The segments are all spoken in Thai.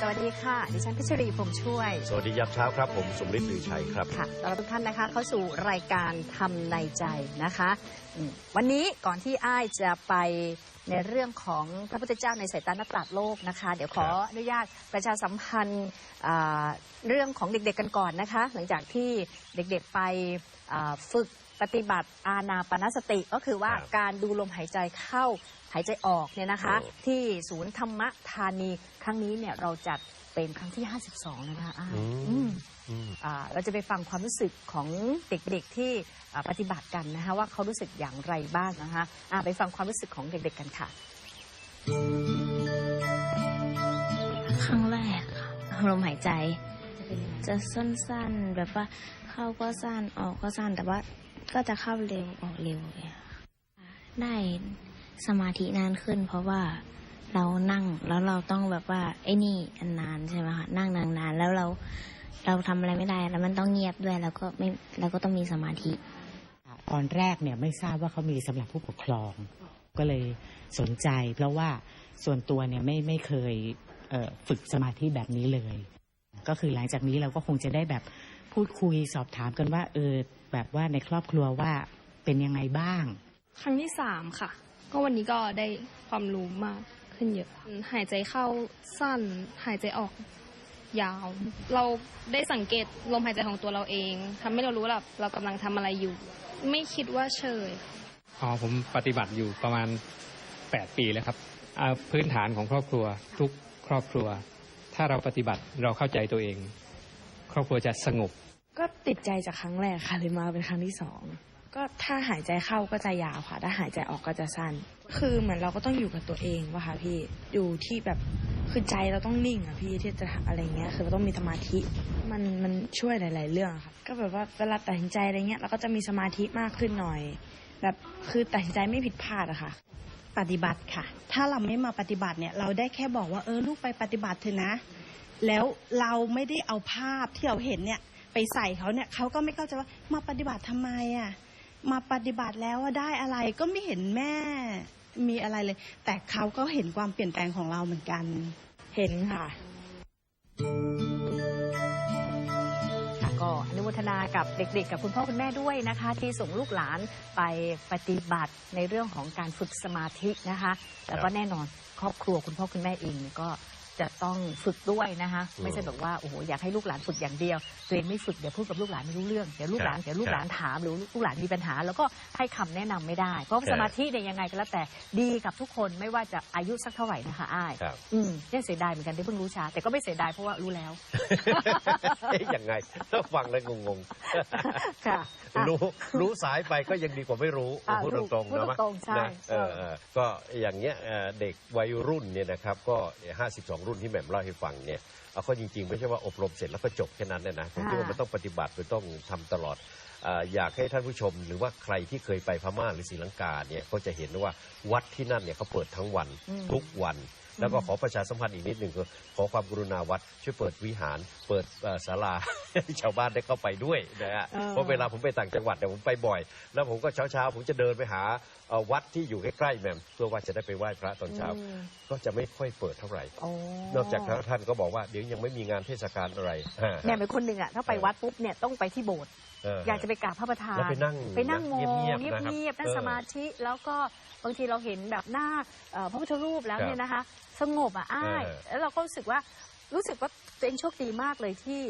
สวัสดีค่ะ ดิฉันพิชรีผมช่วย สวัสดียับเช้าครับ ผมสมฤทธิ์ลือชัยครับค่ะต้อนรับทุกท่านนะคะ เข้าสู่รายการทำในใจนะคะอืมวันนี้ก่อนที่อ้ายจะไปในเรื่องของพระพุทธเจ้าในสายตานักปราชญ์โลกนะคะ เดี๋ยวขอครับอนุญาตประชาสัมพันธ์อ่าเรื่องของเด็กๆกันก่อนนะคะ หลังจากที่เด็กๆไปอ่าฝึกปฏิบัติอาณาปณสติก็คือว่าครับ การดูลมหายใจเข้า หายใจออกเนี่ยนะคะโอ้ที่ศูนย์ธรรมธานีครั้งนี้เนี่ยเราจัดเป็นครั้งที่ 52 แล้วนะคะอ้ายอืมอืมอืมอ่าเราจะไปฟังความรู้สึกของเด็กๆที่อ่าปฏิบัติกันนะคะว่าเขารู้สึกอย่างไรบ้างนะคะอ่าไปฟังความรู้สึกของเด็กๆกันค่ะ ครั้งแรกค่ะลมหายใจ จะสั้นๆ แบบว่าเข้าก็สั้นออกก็สั้นแต่ว่าก็จะเข้าเร็วออกเร็วอย่างเงี้ยค่ะได้ สมาธินานขึ้น เพราะว่าเรานั่งแล้วเราต้องแบบว่า ไอ้นี่อันนานใช่ไหมคะนั่งนานๆแล้วเราเราทำอะไรไม่ได้ แล้วมันต้องเงียบด้วยแล้วก็ไม่เราก็ต้องมีสมาธิ ตอนแรกเนี่ยไม่ทราบว่าเขามีสำหรับผู้ปกครอง ก็เลยสนใจ เพราะว่าส่วนตัวเนี่ยไม่ไม่เคยเอ่อฝึกสมาธิแบบนี้เลย ก็คือหลังจากนี้เราก็คงจะได้แบบพูดคุยสอบถามกันว่า เออแบบว่าในครอบครัวว่าเป็นยังไงบ้าง ครั้งที่สามค่ะ ก็วันนี้ก็ได้ความรู้มากขึ้นเยอะ หายใจเข้าสั้น หายใจออกยาว เราได้สังเกตลมหายใจของตัวเราเองทำให้เรารู้ว่าเราเรากำลังทำอะไรอยู่ ไม่คิดว่าเชยอ๋อผมปฏิบัติอยู่ประมาณ 8 ปีแล้วครับอ่าพื้นฐานของครอบครัวทุกครอบครัว ถ้าเราปฏิบัติเราเข้าใจตัวเอง ครอบครัวจะสงบ ก็ติดใจจากครั้งแรกค่ะเลยมาเป็นครั้งที่สอง ก็ถ้าหายใจเข้าก็จะยาวค่ะ ถ้าหายใจออกก็จะสั้น คือเหมือนเราก็ต้องอยู่กับตัวเองว่ะค่ะพี่ อยู่ที่แบบคือใจเราต้องนิ่งอะพี่ที่จะอะไรเงี้ย คือเราต้องมีสมาธิ มันมันช่วยหลาย ๆ เรื่องค่ะ ก็แบบว่าเวลาตัดสินใจอะไรเงี้ยเราก็จะมีสมาธิมากขึ้นหน่อย แบบคือตัดสินใจไม่ผิดพลาดอะค่ะ ปฏิบัติค่ะ ถ้าเราไม่มาปฏิบัติเนี่ย เราได้แค่บอกว่าเออลูกไปปฏิบัติเถอะนะ แล้วเราไม่ได้เอาภาพที่เราเห็นเนี่ยไปใส่เขาเนี่ยเขาก็ไม่เข้าใจว่ามาปฏิบัติทำไมอะ มาปฏิบัติแล้วว่าได้อะไรก็ไม่เห็นแม่มีอะไรเลย แต่เขาก็เห็นความเปลี่ยนแปลงของเราเหมือนกัน เห็นค่ะก็อนุโมทนากับเด็กๆ กับคุณพ่อคุณแม่ด้วยนะคะ ที่ส่งลูกหลานไปปฏิบัติในเรื่องของการฝึกสมาธินะคะแต่ก็แน่นอนครอบครัวคุณพ่อคุณแม่เองก็ จะต้องฝึกด้วยนะคะอืมไม่ใช่แบบว่าโอ้โหอยากให้ลูกหลานฝึกอย่างเดียวตัวเองไม่ฝึกเดี๋ยวพูดกับลูกหลานไม่รู้เรื่องเดี๋ยวลูกหลานครับเดี๋ยวลูกหลานถามหรือลูกหลานมีปัญหา แล้วก็ให้คำแนะนำไม่ได้ เพราะสมาธิเนี่ยยังไงก็แล้วแต่ดีกับทุกคนไม่ว่าจะอายุสักเท่าไหร่นะคะอ้ายครับอืมเนี่ยเสียดายเหมือนกันที่เพิ่งรู้ช้าแต่ก็ไม่เสียดายเพราะว่ารู้แล้วเอ๊ะยังไงถ้าฟังแล้วงงค่ะอะๆรู้รู้สายไปก็ยังดีกว่าไม่รู้อะพูดตรงๆพูดนะตรงๆใช่นะเออเออก็อย่างเงี้ยเอ่อเด็กวัยรุ่นเนี่ยนะครับก็ 52รุ่นที่แหม่มเล่าให้ฟังเนี่ยเอาเข้อจริงๆ ไม่ใช่ว่าอบรมเสร็จแล้วก็จบแค่นั้นเนี่ยนะผมคิดว่ามันต้องปฏิบัติมันต้องทำตลอดเอ่ออยากให้ท่านผู้ชม หรือว่าใครที่เคยไปพม่าหรือศรีลังกาเนี่ยก็จะเห็นว่าวัดที่นั่นเนี่ยเขาเปิดทั้งวันอืมทุกวัน แล้วก็ขอประชาสัมพันธ์อีกนิดหนึ่งคือขอความกรุณาวัดช่วยเปิดวิหาร เปิดเอ่อศาลาให้ชาวบ้านได้เข้าไปด้วยนะฮะเออเพราะเวลาผมไปต่างจังหวัดเนี่ยผมไปบ่อย แล้วผมก็เช้าเช้าๆผมจะเดินไปหาเอ่อวัดที่อยู่ใกล้ๆแหม่มเพื่อว่าจะได้ไปไหว้พระตอนเช้าอืมก็จะไม่ค่อยเปิดเท่าไหร่โอ้นอกจากท่านก็บอกว่าเดี๋ยวยังไม่มีงานเทศกาลอะไรเนี่ยเป็นคนหนึ่งอะถ้าไปวัดปุ๊บเนี่ยต้องไปที่โบสถ์ เอออยากจะไปกราบพระประธานแล้วไปนั่งไปนั่งมองเงีเงียบๆนะครับยบๆนั่งเออสมาธิ แล้วก็บางทีเราเห็นแบบหน้าเอ่อพระพุทธรูปแล้วครับเนี่ยนะคะ สงบอะอ้ายเออ แล้วเราก็รู้สึกว่ารู้สึกว่าตัวเองโชคดีมากเลยที่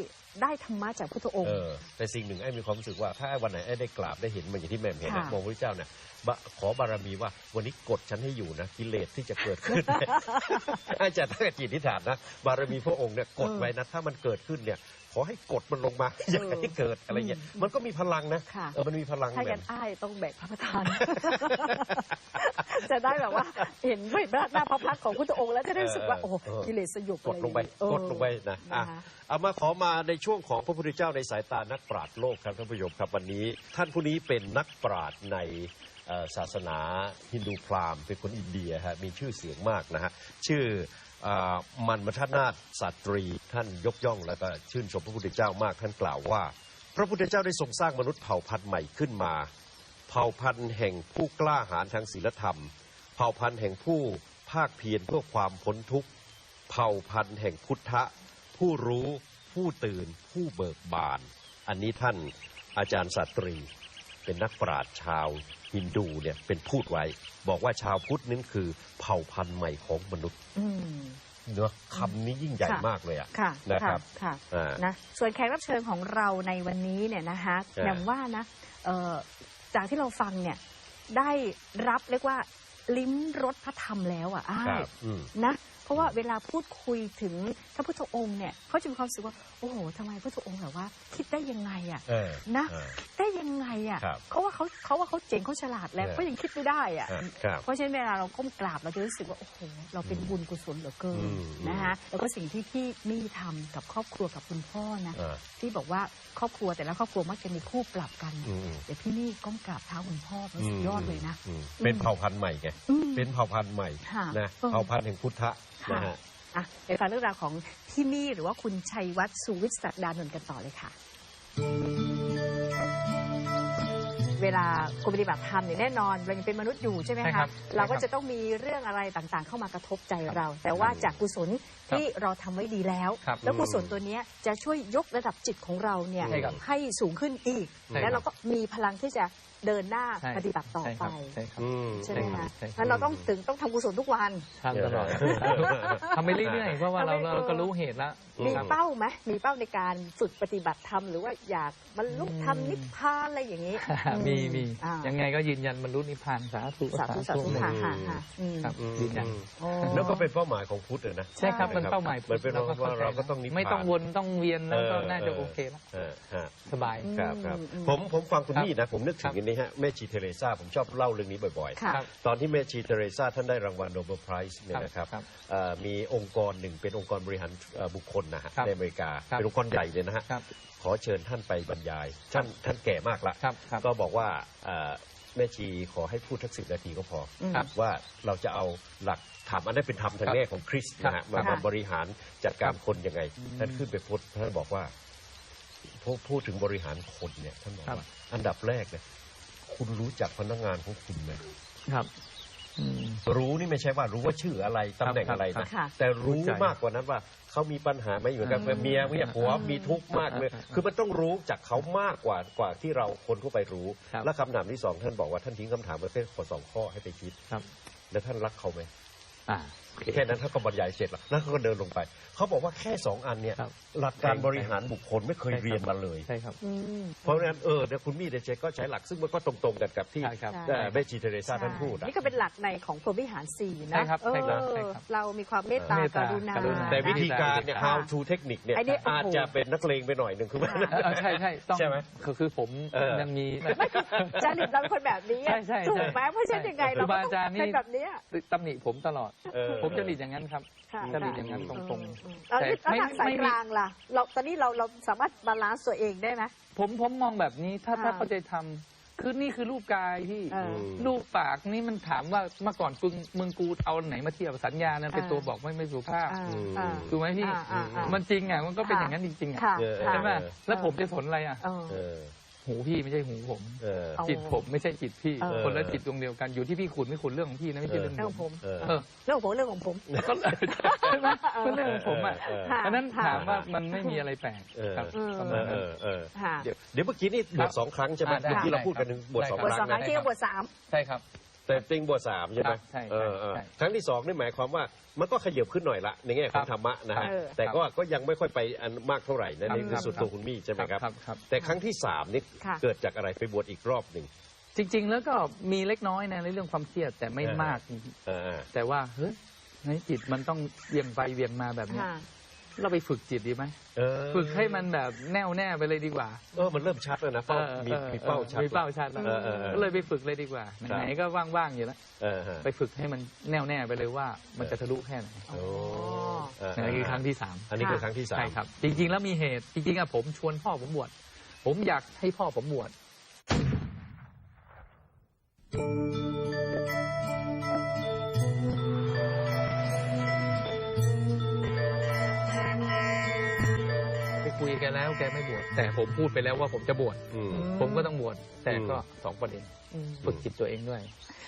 ได้ธรรมะจากพุทธองเอค์ อแต่สิ่งหนึ่งไอ้มีความรู้สึกว่าถ้าไอ้วันไหนไอ้ได้กราบได้เห็นมันอย่างที่แม่มเห็นนะค่ะ มองพระเจ้าเนี่ยบะขอบารมีว่าวันนี้กดฉันให้อยู่นะกิเลสที่จะเกิดขึ้นอาจารย์ตั้งแต่จิตทิฏฐานนะบารมีพระองค์เนี่ยกดไว้นะถ้ามันเกิดขึ้นเนี่ยข อให้กดมันลงมา อย่าให้เกิดอะไรเงี้ยมันก็มีพลังนะค่ะ เออมันมีพลังถ้าแบกับ นอ้ายต้องแบกพระประธาน จะได้แบบว่า เห็นพระหน้าพระพักตร์ของพุทธองค์แล้วจะได้รู้สึกว่า โอ้โหกิเลสสยบกดลงไปเออกดลงไปนะอะนะคะ เอามาขอมาในช่วงของพระพุทธเจ้าในสายตานักปราชญ์โลกครับท่านผู้ชมครับวันนี้ ท่านผู้นี้เป็นนักปราชญ์ในเอ่อศาสนาฮินดูพราหมณ์เป็นคนอินเดียฮะมีชื่อเสียงมากนะฮะชื่อเอ่อ มันมทนาถสตรีท่านยกย่องแล้วก็ชื่นชมพระพุทธเจ้ามากท่านกล่าวว่า พระพุทธเจ้าได้ทรงสร้างมนุษย์เผ่าพันธุ์ใหม่ขึ้นมา เผ่าพันธุ์แห่งผู้กล้าหาญทางศีลธรรม เผ่าพันธุ์แห่งผู้ภาคเพียรเพื่อความพ้นทุกข์เผ่าพันธุ์แห่งพุทธะ ผู้รู้ผู้ตื่นผู้เบิกบาน อันนี้ท่านอาจารย์สาตรีเป็นนักปราชญ์ชาว ฮินดูเนี่ยเป็นพูดไว้ บอกว่าชาวพุทธนั้นคือเผ่าพันธุ์ใหม่ของมนุษย์อืมเนอะคำนี้ยิ่งใหญ่ค่ะมากเลยอะค่ะนะครับค่ะอ่านะส่วนแขกรับเชิญของเราในวันนี้เนี่ยนะคะอ่าอย่างว่านะเอ่อจากที่เราฟังเนี่ยได้รับเรียกว่าลิ้มรสพระธรรมแล้วอะอ้าครัยบอืมนะ เพราะว่าเวลาพูดคุยถึงพระพุทธองค์เนี่ยเขาจะมีความรู้สึกว่าโอ้โหทำไมพระพุทธองค์แบบว่า คิดได้ยังไงอะเออนะเออได้ยังไงอะครับเขาว่าเขาเขาว่าเขาเจ๋งเขาฉลาดแล้วเนี่ยก็ยังคิดไม่ได้อะอะครับเพราะฉะนั้นเวลาเราก้มกราบเราจะรู้สึกว่าโอ้โหเราเป็นบุญกุศลเหลือเกินอืมนะคะแล้วก็สิ่งที่พี่มี่ทำกับครอบครัวกับคุณพ่อนะอ่าที่บอกว่าครอบครัวแต่ละครอบครัวมักจะมีคู่ปรับกันอืมเดี๋ยวพี่นี่ก้มกราบเท้าคุณพ่อมันสุดยอดเลยนะอืมเป็นเผ่าพันธุ์ใหม่ไงอืมเป็นเผ่าพันธุ์ใหม่ค่ะนะเออเผ่าพันธุ์แห่งพุทธะค่ะ นะฮะอะไปฟังเรื่องราวของพี่มี่หรือว่าคุณชัยวัฒน์สุวิทย์ศักดานนท์กันต่อเลยค่ะ เวลาคุณปฏิบัติธรรมเนี่ยแน่นอนเรายังเป็นมนุษย์อยู่ใช่ไหมใช่ครัคะบเราก็ใช่ครับจะต้องมีเรื่องอะไรต่างๆ เข้ามากระทบใจเรา แต่ว่าจากกุศลที่เราทำไว้ดีแล้ว ครับแล้วกุศลตัวเนี้ยจะช่วยยกระดับจิตของเราเนี่ยใช่ครับให้สูงขึ้นอีก ใช่ครับ แล้วเราก็มีพลังที่จะ เดินหน้าใช่ปฏิบัติต่อใช่คไปรับใช่ครับ อืม ใช่ไหมคะใช่ครับ งั้นเราต้องถึงต้องทำกุศลทุกวัน ทำตลอดทำไปเรื่อยๆเพราะว่าเราเราก็รู้เหตุแล้วมีครับ เป้าไหมมีเป้าในการฝึกปฏิบัติธรรมหรือว่าอยากบรรลุอืมธรรมนิพพานอะไรอย่างนี้มีมีอ่ายังไงก็ยืนยันบรรลุนิพพานสาธุสาธุสาธุเลยค่ะค่ะค่ะอืมครับอืมยืนยันโอ้ แล้วก็เป็นเป้าหมายของพุทธเลยนะ ใช่ครับใช่มันเป้าหมายมันเป็นเราก็ว่าเข้าใจเราก็ต้องนิพพาน ไม่ต้องวนต้องเวียนแล้วก็เออน่าจะเออโอเคแล้วเออฮะสบาย ครับครับ อืม ผมผมฟังคุณครับนี่นะ ผมนึกถึงครับอันนี้ฮะแม่ชีเทเรซาผมชอบเล่าเรื่องนี้บ่อยค่ะครับๆตอนที่แม่ชีเทเรซาท่านได้รางวัลโนเบลไพรส์เนี่ยนะครับครับเอ่อมีองค์กรหนึ่งเป็นองค์กรบริหารเอ่อบุคคลนะฮะครับในอเมริกา ครับ เป็นองค์กรใหญ่เลยนะฮะ ครับ ขอเชิญท่านไปบรรยาย ท่านท่านแก่มากละครับครับก็บอกว่าเอ่อแม่ชีขอให้พูดทักสิบนาทีก็พออืมครับว่าเราจะเอาหลักธรรมอันนั้นเป็นธรรมทางแง่ของคริสต์นะฮะครับ มาครัมาบบริหารจัดการคนยังไงอืมท่านขึ้นไปพูดท่านบอกว่าพูดพูดถึงบริหารคนเนี่ยท่านบอกครับว่า อันดับแรกเนี่ย คุณรู้จักพนักงานของคุณไหมครับอืมรู้นี่ไม่ใช่ว่ารู้ว่าชื่ออะไรตำแหน่งอะไรครันะบค่ะแต่รู้รู้ใจมากกว่านั้นว่าเขามีปัญหาไหมอยู่กับอืมเมียเมียผัวอืมมีทุกข์มากเลยอืมคือมันต้องรู้จากเขามากกว่ากว่าที่เราคนทั่วไปรู้ครับและคำถามที่สองท่านบอกว่าท่านทิ้งคำถามไว้เป็นข้อสองข้อให้ไปคิดครับแล้วท่านรักเขาไหมอ่า แค่นั้นท่านก็บรรยายเสร็จแล้วแล้วเขาก็เดินลงไป เขาบอกว่าแค่สองอันเนี่ยครับหลักการบริหารบุคคลไม่เคยเรียนมาเลย ใช่ครับ อืม เพราะฉะนั้นเออเดี๋ยวคุณมี่เดเจก็ใช้หลักซึ่งมันก็ตรงๆกันกับที่ใช่ครับ เอ่อแม่ชีเทเรซาท่านพูดอะ นี่ก็เป็นหลักในของพรหมวิหารสี่นะใช่ครับเออใช่ครับใช่ครับเรามีความเมตตาเมตกตารุณา กรุณา แต่วิธีการเนี่ยค่ะ how to เทคนิคเนี่ยไอ้นี่โอ้โห อาจจะเป็นนักเลงไปหน่อยหนึ่งคือว่าเออใช่ใช่ต้องใช่ไหมคือคือผมเออ ยังมี จริตเราเป็นคนแบบนี้อะใช่ใช่ถูกใช่ไหมเพราะฉะนั้นยังไงเราครูก็บาต้ออางจารย์นี่ เป็นแบบเนี้ย ตำหนิผมตลอด เออผมจะหลีดอย่างนั้นครับค่ะจะหลีดอย่างนั้นตรงๆแล้วแต่แล้วไม่ทางสายไม่กมี ลางล่ะ เราตอนนี้เราเราสามารถบาลานซ์ตัวเองได้ไหมๆผมผมมองแบบนี้ถ้าค่ะถ้าเข้าใจทำคือนี่คือรูปกายที่เออรูปปากนี่มันถามว่าเมื่อก่อนกูมึงกูเอาไหนมาเทียบสัญญานั้นเป็นอ่าตัวบอกไม่ไม่สุภาพอ่าอืมอ่า ถูกไหมพี่อ่าอ่าอ่ามันจริงอะมันก็เป็นค่ะอย่างนั้นจริงๆอะค่ะ เออค่ะใช่ไหมเออแล้วผมจะสนอะไรอะ เออ เออ หูพี่ไม่ใช่หูผม เออเอาจิตผมไม่ใช่จิตพี่ เออ คนละจิตดวงเดียวกันอยู่ที่พี่ขุนไม่ขุนเรื่องของพี่นะไม่ใช่เรื่องเรื่องของผผมม เออ เออเรื่องของผมเรื่องของผม ก็ใช่ไหมก็เรื่องของผมอะเออค่ะเพราะฉะนั้นค่ะถามว่ามันไม่มีอะไรแปลกเออครับเออ ประเอมาณอเอนั้น อเออค่ะเดี๋ยว เดี๋ยวเมื่อกี้นี่บวชสองครั้งใช่ไหมอ่าได้เมื่อกี้เราได้พูดกันถึงบวชสองได้บคทรั้งสองครั้งนะ ที่บทสาม ใช่ครับ แต่ติงบวชสามใช่ไหมครับใช่เออเออใช่ครั้งที่สองนี่หมายความว่ามันก็ขยับขึ้นหน่อยละในแง่ของครับธรรมะนะฮะเออ แต่ก็ก็ยังไม่ค่อยไปอันมากเท่าไหร่นะครับในที่สุดครับตัวคุณมี่ใช่ไหมครับครับ ครับ แต่ครั้งที่สามนี่ค่ะ เกิดจากอะไรไปบวชอีกรอบหนึ่ง จริง ๆ แล้วก็มีเล็กน้อยนะในเรื่องความเครียดแต่ไม่เออ มากเออเออแต่ว่าเฮ้ยในจิตมันต้องเวียงไปเวียงมาแบบนี้ค่ะ เราไปฝึกจิตดีไหมเออฝึกให้มันแบบแน่วแน่ไปเลยดีกว่าเออมันเริ่มชัดแล้วนะเป้าออมีออมีเป้าชัดมีเป้าชัดแล้วเออเออเออก็เลยไปฝึกเลยดีกว่าครับไหนๆก็ว่างๆอยู่แล้วเออฮะไปฝึกให้มันแน่วแน่ไปเลยว่า มันจะทะลุแค่ไหนโอ้เนั่นคือครั้งที่สามอันนี้คือครั้งที่สามใช่ครับ จริง ๆ แล้วมีเหตุจริงๆอะผมชวนพ่อผมบวชผมอยากให้พ่อผมบวช แกแล้วแกไม่บวชแต่ผมพูดไปแล้วว่าผมจะบวชอืม ผมก็ต้องบวชแต่อืมก็สองประเด็นอืมฝึกจิตตัวเองด้วย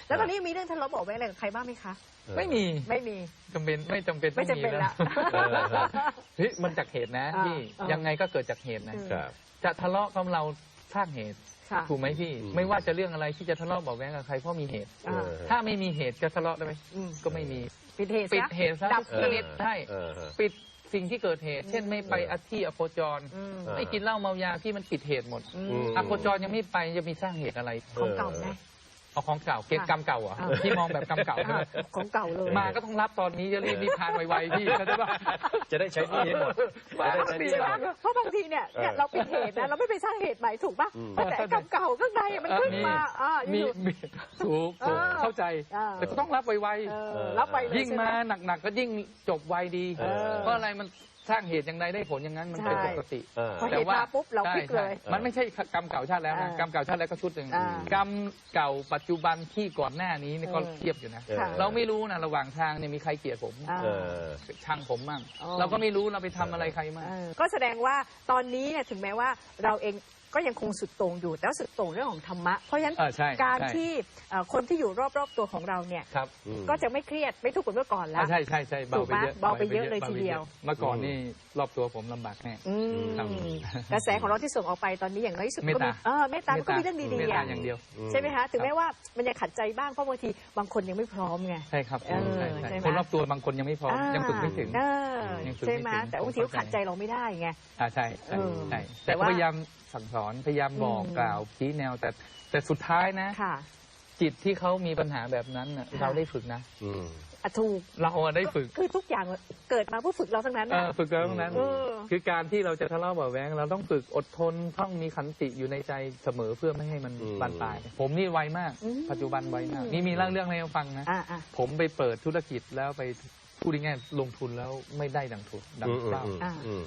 แล้วตอนนี้มีเรื่องทะเลาะเบาะแว้งอะไรกับใครบ้างไหมคะ ไม่มีไม่มี จำเป็นไม่จำเป็นไม่ต้องจำเป็นมีละเออเออเฮ้ยมันจากเหตุนะอ่าพี่อ่ายัยังไงก็เกิดจากเหตุนะอืม ครับ จะทะเลาะกับเราสร้างเหตุค่ะถูกไหมพี่ อืม ไม่ว่าจะเรื่องอะไรที่จะทะเลาะเบาะแว้งกับใครเพราะมีเหตุ อ่าเออถ้าไม่มีเหตุจะทะเลาะได้ไหมอืมก็ไม่มี ปิดเหตุปิดซะเหตุซะดับทุกชนิดเออใช่ เออเออปิด สิ่งที่เกิดเหตุ เช่นไม่ไปเอออธิอโคจรอืมเออไม่กินเหล้าเมายาพี่มันปิดเหตุหมดอืมอืม อโคจรยังไม่ไปจะมีสร้างเหตุอะไร ของเก่าไง เอาของเก่าเก็บค่ะกรรมเก่าเหรอะอ่าพี่มองแบบกรรมเก่าใช่ไหมของเก่าเลย มาก็ต้องรับตอนนี้จะรีบมีพานไวๆพี่เข้าใจปะจะได้ใช้หนี่ให้หมดมาจะได้ก็ใช้หดีนี่ให้หมมาดกเพราะบางทีเนี่ยเนี่ยเออเราปิดเหตุนะ เราไม่ไปสร้างเหตุใหม่ถูกป่ะอืม แต่ไอ้กรรมเก่าข้างในมันขึ้นมาอ่าอมียู่ มีถูกถูกเออเข้าใจเออแต่ก็ต้องรับไวเอเอออรับไปเลยๆยิ่งใช่ไห มาหนักๆก็ยิ่งจบไวดี เออ เพราะอะไรมัน สร้างเหตุอย่างใดได้ผลอย่างนั้นมันเป็นใช่ปกติเออ พอเหตุมาปุ๊บเราพลิกเลย ใช่มันไม่ใช่กรรมเก่าชาติแล้วนะอ่ากรรมเก่าชาติแล้วก็ชุดหนึ่งอ่ากรรมเก่าปัจจุบันที่ก่อนหน้านี้นี่ก็เออ เทียบอยู่นะเออค่ะ เราไม่รู้นะระหว่างทางเนี่ยมีใครเกลียดผมอ่า เออ ช่างผมมั่งอ๋อ เราก็ไม่รู้เราไปทำอะไรใครมั่ง เออก็แสดงว่าตอนนี้เนี่ยถึงแม้ว่าเราเอง ก็ยังคงสุดโต่งอยู่แต่ว่าสุดโต่งเรื่องของธรรมะ เพราะฉะนั้นเออใช่การใช่ ที่เอ่อคนที่อยู่รอบๆตัวของเราเนี่ย ครับอืม ก็จะไม่เครียดไม่ทุกข์เหมือนเมื่อก่อนแล้ว อ่าใช่ใช่ใช่เบาไปเยอะถูกไหมเบาไปเยอะเลยทีเดียวเมื่อก่อนนี่รอบตัวผมลำบากแน่ อืมครับกระแสของเราที่ส่งออกไปตอนนี้อย่างน้อยที่สุดเมตก็ตามีเออเมตตามันก็มีเรื่องดีเมตๆตาอะอย่างเดียว ใช่ไหมคะถึงแม้ว่ามันยังขัดใจบ้างเพราะบางทีบางคนยังไม่พร้อมไง ใช่ครับเออใช่ใช่ใช่ไหม คนรอบตัวบางคนยังไม่พร้อมยังฝึกไม่ถึง เออยังฝึกใช่ไม่ไหมถึงแต่บางทีก็ขัดใจเราไม่ได้ไง อ่าใช่ใช่เออใช่แต่แต่ก็ว่าพยายามสั่งสอนพยายามบอกอืม กล่าวชี้แนวแต่แต่สุดท้ายนะ ค่ะ จิตที่เขามีปัญหาแบบนั้นน่ะค่ะ เราได้ฝึกนะอืมอะถูกเราอะได้ฝึกคือทุกอย่างเกิดมาเพื่อฝึกเราทั้งนั้นเอน่ะ อฝึกกันทั้งนั้น เออ คือการที่เราจะทะเลาะเบาะแว้งเราต้องฝึกอดทนต้องมีขันติอยู่ในใจเสมอเพื่อไม่ให้มันอืม บานปลาย ผมนี่ไวมาก อืม ปัจจุบันไวมากนี่มีเล่าเรื่องอะไรให้ฟังนะ อ่าอ่าผมไปเปิดธุรกิจแล้วไปพูดง่ายๆลงทุนแล้วไม่ได้ดังทุนดังอืมอืมเป้า อืมอ่าอืม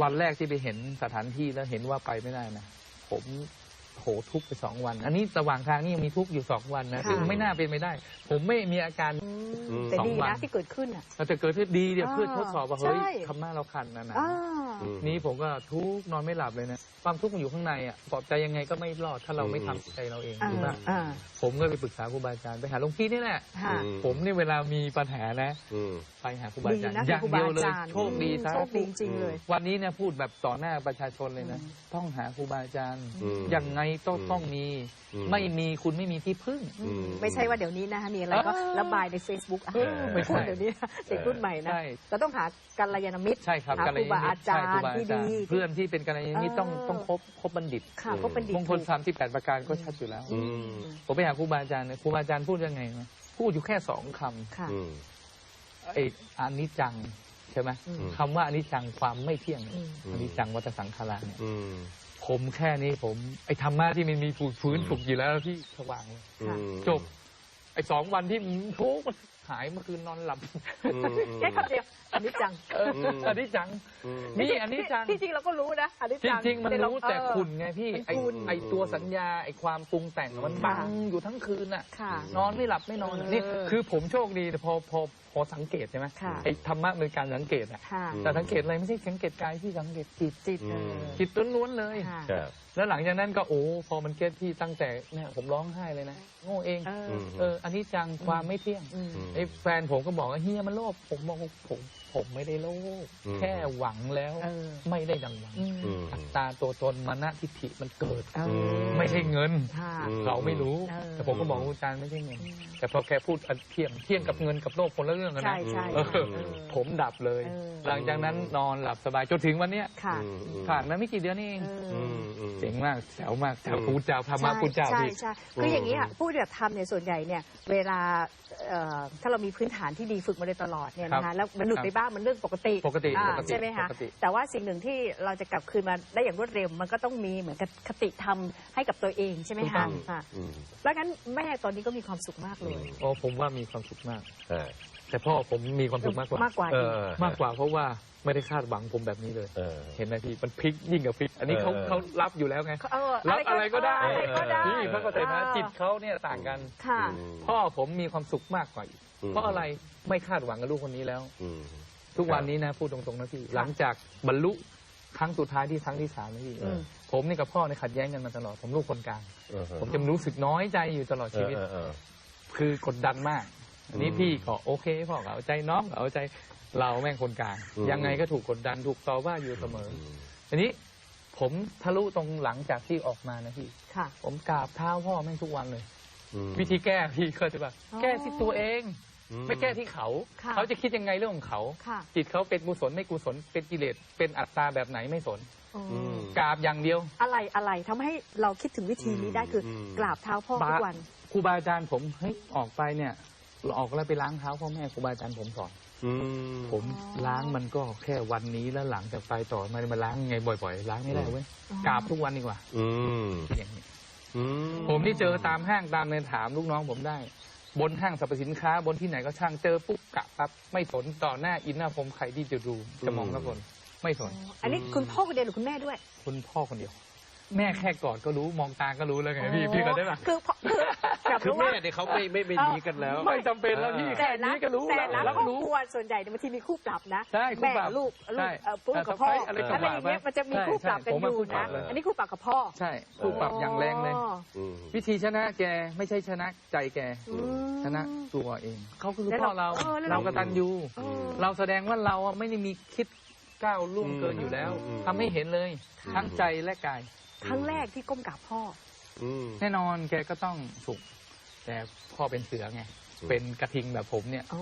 วันแรกที่ไปเห็นสถานที่แล้วเห็นว่าไปไม่ได้นะผมโหทุกข์ไปสองวัน อันนี้ระหว่างทางนี่ยังมีทุกข์อยู่สองวันนะค่ะซึ่งไม่น่าเป็นไปได้ ผมไม่มีอาการอืมอืมแต่สองดีวันะนที่เกิดขึ้นอะ เราจะเกิดขึ้นดีเดี๋ยวอ่าเพื่อทดสอบว่าเฮ้ยใช่ ธรรมะเราขันนะนะอ่าอืม นี้ผมก็ทุกข์นอนไม่หลับเลยนะ ความทุกข์มันอยู่ข้างในอะปลอบใจยังไงก็ไม่รอด ถ้าเราไม่ทำใจเราเองอ่าถูกปะอ่าผมก็ไปปรึกษาครูบาอาจารย์ไปหาหลวงพี่นี่แหละค่ะอืมผมเนี่ยเวลามีปัญหานะอืมไปหาครูบาอาจารย์ดีนะอย่างเดียวเลยครูบาอาจารย์โชคดีอืมซะโชคดีจริงๆเลย วันนี้เนี่ยพูดแบบต่อหน้าประชาชนเลยนะอืมต้องหาครูบาอาจารย์อืมยังไงต้องอืมต้องมีอืมไม่มีคุณไม่มีที่พึ่งอืมไม่ใช่ว่าเดี๋ยวนี้นะคะมีอะไรก็เออระบายใน Facebook อะเออไม่ใช่คนเดี๋ยวนี้เด็กรุ่นใหม่นะใช่เราต้องหากัลยาณมิตรใช่ครับหาครูบาอาจารย์ใช่คบที่ดี เพื่อนที่เป็นกัลยาณมิตรต้องเออต้องคบคบบัณฑิตค่ะก็เป็นดีมงคลสามที่แปดประการก็ชัดอยู่แล้วอืมผมไปหาครูบาอาจารย์เนี่ยครูบาอาจารย์พูดยังไงนะพูดอยู่แค่สองคค่ะอืมำไอ้อานิจจังใช่ไหมอืมคำว่าอานิจจังความไม่เที่ยงอืมอานิจจังวัฏสังขารเนี่ยอืมผมแค่นี้ผม ไอ้ธรรมะที่มันมีผูกฟื้นฝึกอยู่แล้วที่สว่างเลยอืมจบไอ้สองวันที่ทุกข์มัน หายเมื่อคืนนอนหลับอืมแค่คำเดียวอันนี้จังเอออันนี้จัง อืม นี่อันนี้จัง ที่จริงเราก็รู้นะอันนี้จจังริง ๆ มันรู้แต่เออ คุณไงพี่มันไอ้คุณ ไอ้ตัวสัญญาไอ้ความปรุงแต่งอะมันบังอยู่ทั้งคืนน่ะ ค่ะ นอนไม่หลับไม่นอนเออนี่คือผมโชคดีแต่พอพอพอสังเกตใช่ไหมค่ะ ไอ้ธรรมะเป็นการสังเกตอะค่ะแต่สังเกตอะไรไม่ใช่สังเกตกายที่สังเกตจิตจิตอืม จิตล้วนๆเลย ค่ะ ครับ แล้วหลังจากนั้นก็โอ้พอมันเก็ตที่ตั้งแต่เนี่ยผมร้องไห้เลยนะ โง่เองเออมเอออันนี้จังความไม่เที่ยงอืมอืมไอ้แฟนผมก็บอกว่าเฮียมันโลภผมบอกว่าผม ผมไม่ได้โลภอืม แค่หวังแล้วเออไม่ได้ดังหวังอืมอืม อัตตาตัวตนมานะทิฏฐิมันเกิด เออไม่ใช่เงิน ค่ะ อืม เราไม่รู้ เออ แต่ผมก็บอกว่าอาจารย์ไม่ใช่เงิน แต่พอแกพูดอันเที่ยงเที่ยงกับเงินกับโลภคนละเรื่องกันใช่นะ ใช่เออ เออ ผมดับเลย เออ หลังจากนั้นนอนหลับสบายจนถึงวันเนี้ยค่ะอืมอืมผ่านมาไม่กี่เดือนนี่เองเอออืมอืม เจ๋งมากแจ๋วมากแจ๋วอืม พูดเจ้าพามาพูดเจ้าใช่พี่ใช่คืออย่างนี้อะผู้ปฏิบัติธรรมเนี่ยส่วนใหญ่เนี่ย เวลาเอ่อถ้าเรามีพื้นฐานที่ดีฝึกมาโดยตลอดเนี่ยนะครัคะบแล้วมันหลุดครับไปบ้างมันเรื่องปกติปกติอ่าปกติใช่ไหมคะปกติ แต่ว่าสิ่งหนึ่งที่เราจะกลับคืนมาได้อย่างรวดเร็วมันก็ต้องมีเหมือนกับคติธรรมให้กับตัวเองใช่ไหมถูกต้คะองอะอืมแล้วงั้นแม่ตอนนี้ก็มีความสุขมากเลย โอ้ผมว่ามีความสุขมากใช่แต่พ่อผมมีความสุขมากกว่ามากกว่า เออีกอมากกว่าเพราะว่าไม่ได้คาดหวังผมแบบนี้เลย เออ เห็นไหมพี่มันพลิกยิ่งกับพลิก อันนี้เขาเออ เขารับอยู่แล้วไง เออรับอะไรก็ได้อะไรก็ได้นี่เขาก็ใจนะเออจิตเขาเนี่ยต่างกัน ค่ะอืมพ่อผมมีความสุขมากกว่าอีก อืม เพราะอะไรไม่คาดหวังกับลูกคนนี้แล้ว อืม ทุกวันนี้นะพูดตรงๆนะพี่หลังจากบรรลุครั้งสุดท้ายที่ครั้งที่สามนะพี่อืม ผมนี่กับพ่อเนี่ยขัดแย้งกันมาตลอดผมลูกคนกลาง เออผมจะรู้สึกน้อยใจอยู่ตลอดชีวิต เออเออ คือกดดันมาก อันนี้อืมพี่ก็โอเคพ่อก็เอาใจน้องก็เอาใจเราแม่งคนกลาง อืม ยังไงก็ถูกกดดันถูกต่อว่าอยู่เสมอออันนี้ผมทะลุตรงหลังจากที่ออกมานะพี่ ค่ะ ผมกราบเท้าพ่อแม่งทุกวันเลย อืมวิธีแก้พี่ก็จะแบบอ๋อ แก้ที่ตัวเองอืม ไม่แก้ที่เขา ค่ะเขาจะคิดยังไงเรื่องของเขา ค่ะ จิตเขาเป็นกุศลไม่กุศลเป็นกิเลสเป็นอัตตาแบบไหนไม่สนอืมอืม กราบอย่างเดียว อะไรอะไรทำให้เราคิดถึงวิธีนี้ได้คืออม กราบเท้าพ่อทุกวัน ครูบาอาจารย์ผมเฮ้ยออกไปเนี่ยออกแล้วไปล้างเท้าพ่อแม่ครูบาอาจารย์ผมสอนอืม ผมล้างมันก็แค่วันนี้แล้วหลังจากไปต่อมันมาล้างไงบ่อยๆ ล้างไม่ได้เว้ยอ๋อ กราบทุกวันดีกว่าอืมอย่างนี้ อืผมที่เจอตามห้างตามเนินถามลูกน้องผมได้ บนห้างสรรพสินค้าบนที่ไหนก็ช่างเจอปุ๊บกะปั๊บไม่สนต่อหน้าอินหน้าผมใครที่จะดูจะมองน้ำฝนไม่สน อันนี้คุณพ่อคนเดียวหรือคุณแม่ด้วย คุณพ่อคนเดียว แม่แค่กอดก็รู้มองตาก็รู้แล้วไงพี่พี่ก็ได้ปะคือพ่อคือแบบคือว่า แม่เนี่ยเขาไม่ไม่ไม่หนีกันแล้ว ไม่จำเป็นแล้วพี่แต่แค่นะนี้ก็รู้แต่แล้วนะแล้วครก็อบรู้ ครัวส่วนใหญ่เนี่ยบางทีมีคู่ปรับนะใช่คู่แม่ปรับลูกลูใช่กเอ่อปุ้มกับพ่อเออสะใภ้อะไรก็อะไรอย่างเงี้ยว่าไปมันจะมีคู่ปรับกันใช่อยู่ผมว่าคู่ปรันะบเลย อันนี้คู่ปรับกับพ่อใช่คู่ปรับอย่างแรงเลยอ๋ออืม วิธีชนะแกไม่ใช่ชนะใจแก อืม ชนะตัวเองเขาคือแล้วพ่อเราเราเออแล้วเรา เรากตัญญูเออ เราแสดงว่าเราอะไม่ได้มีคิดก้าวล่วงเกินอืมอยู่แล้วอืมทำให้เห็นเลยค่ะทั้งใจและกาย ครั้งแรกที่ก้มกราบพ่ออืมแน่นอนแกก็ต้องสุข แต่พ่อเป็นเสือไงอืม เป็นกระทิงแบบผมเนี่ยอ๋อ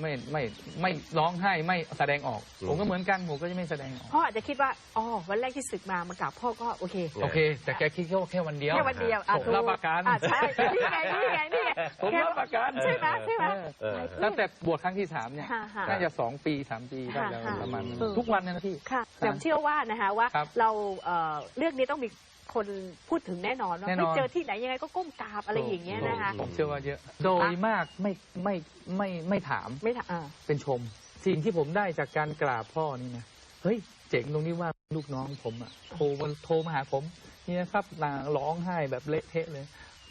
ไม่ไม่ไม่ร้องไห้ไม่แสดงออก อืม ผมก็เหมือนกันผมก็จะไม่แสดงออกพ่ออาจจะคิดว่าอ๋อวันแรกที่ศึกมามากราบพ่อก็โอเคอืมโอเค แต่แกคิดแค่ว่าแค่วันเดียว แค่วันเดียวอะผมรับประกัน อะใช่นี่ไงนี่ไงนี่ไงผมรับประกันใช่ไหมใช่ไหม เออ ตั้งแต่บวชครั้งที่สามเนี่ยค่ะค่ะน่าจะสองปีสามปีได้ค่ะแล้วค่ะ ประมาณนั้นเออทุกวันเนยนะพี่ ค่ะแต่เชื่อว่านะคะว่าครับเราเอ่อเรื่องนี้ต้องมี คนพูดถึงแน่นอนว่าแน่นอน ไม่เจอที่ไหนยังไงก็ก้มกราบอะไรอย่างเงี้ยนะคะ ผมเชื่อว่าเยอะ โดยมากไม่ไม่ไม่ไม่ถามไม่ถามอ่าเป็นชม สิ่งที่ผมได้จากการกราบพ่อนี่นะเฮ้ยเจ๋งตรงนี้ว่าลูกน้องผมอะโทรมาโทรมาหาผมเฮียครับนางร้องไห้แบบเละเทะเลย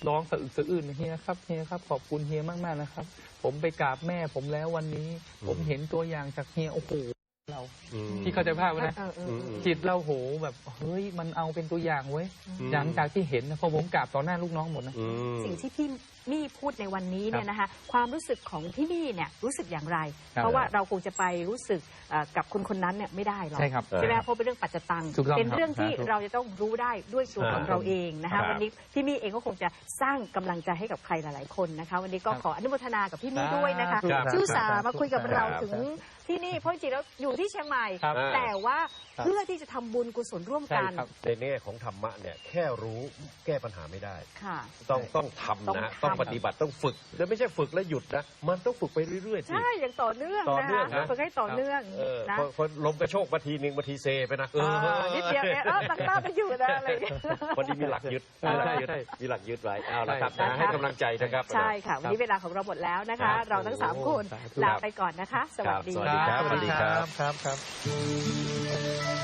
ร้องสะอึกสะอื้นเฮียครับเฮียครับขอบคุณเฮียมากๆนะครับ ผมไปกราบแม่ผมแล้ววันนี้ ผมเห็นตัวอย่างจากเฮียโอ้โห เราอืมพี่เข้าใจภาพไหมนะเออเออเออมจิตเราโหแบบ เฮ้ย มันเอาเป็นตัวอย่างเว้ยอืม หลังจากที่เห็นนะพอผมกราบต่อหน้าลูกน้องหมดนะ อืม สิ่งที่พี่ มี่พูดในวันนี้เนี่ยนะคะความรู้สึกของพี่มี่เนี่ยรู้สึกอย่างไร ครับเพราะว่าเราคงจะไปรู้สึกเอ่อกับคนคนนั้นเนี่ยไม่ได้หรอกใช่ครับใช่ไหมเพราะเป็นเรื่องปัจจตังถูกต้องเป็นเรื่องที่ครับเราจะต้องรู้ได้ด้วยตัวของครับเราเองนะครัคะบวันนี้พี่มี่เองก็คงจะสร้างกำลังใจให้กับใครหลายๆคนนะคะ วันนี้ก็ครับขออนุโมทนากับพี่มี่ด้วยนะคะครับ ชื่อสาครับมาคุยกับเราครับถึงที่นี่เพราะจริงๆแล้วอยู่ที่เชียงใหม่ ครับแต่ว่าครับ เพื่อที่จะทำบุญกุศลร่วมใช่กันครับในแง่ของธรรมะเนี่ยแค่รู้แก้ปัญหาไม่ได้ ค่ะ ต้องต้องทำต้องนะทำต้องปฏิบัติต้องฝึกแล้วไม่ใช่ฝึกแล้วหยุดนะมันต้องฝึกไปเรื่อยๆสิ ใช่อย่างต่อเนื่องต่อนะเนื่อคะงนะ ฝึกให้ต่อเนื่องเออนะพอพอลมกระโชกมาทีนึงมาทีเซไปนะเอออ่านิดเดียวเองเออตักต้าไปอยู่นะอะไรอย่างเงี้ย วันนี้มีหลักยึดมีหลักยึดใช่มีหลักยึดไว้เอาละครับใช่นะให้กำลังใจนะครับ ใช่ค่ะ วันนี้เวลาของเราหมดแล้วนะครัคะบเราทั้งสามคนสาธุลาไปก่อนนะคะ สวัสดี ครับสวัสดีครับ ครับครับ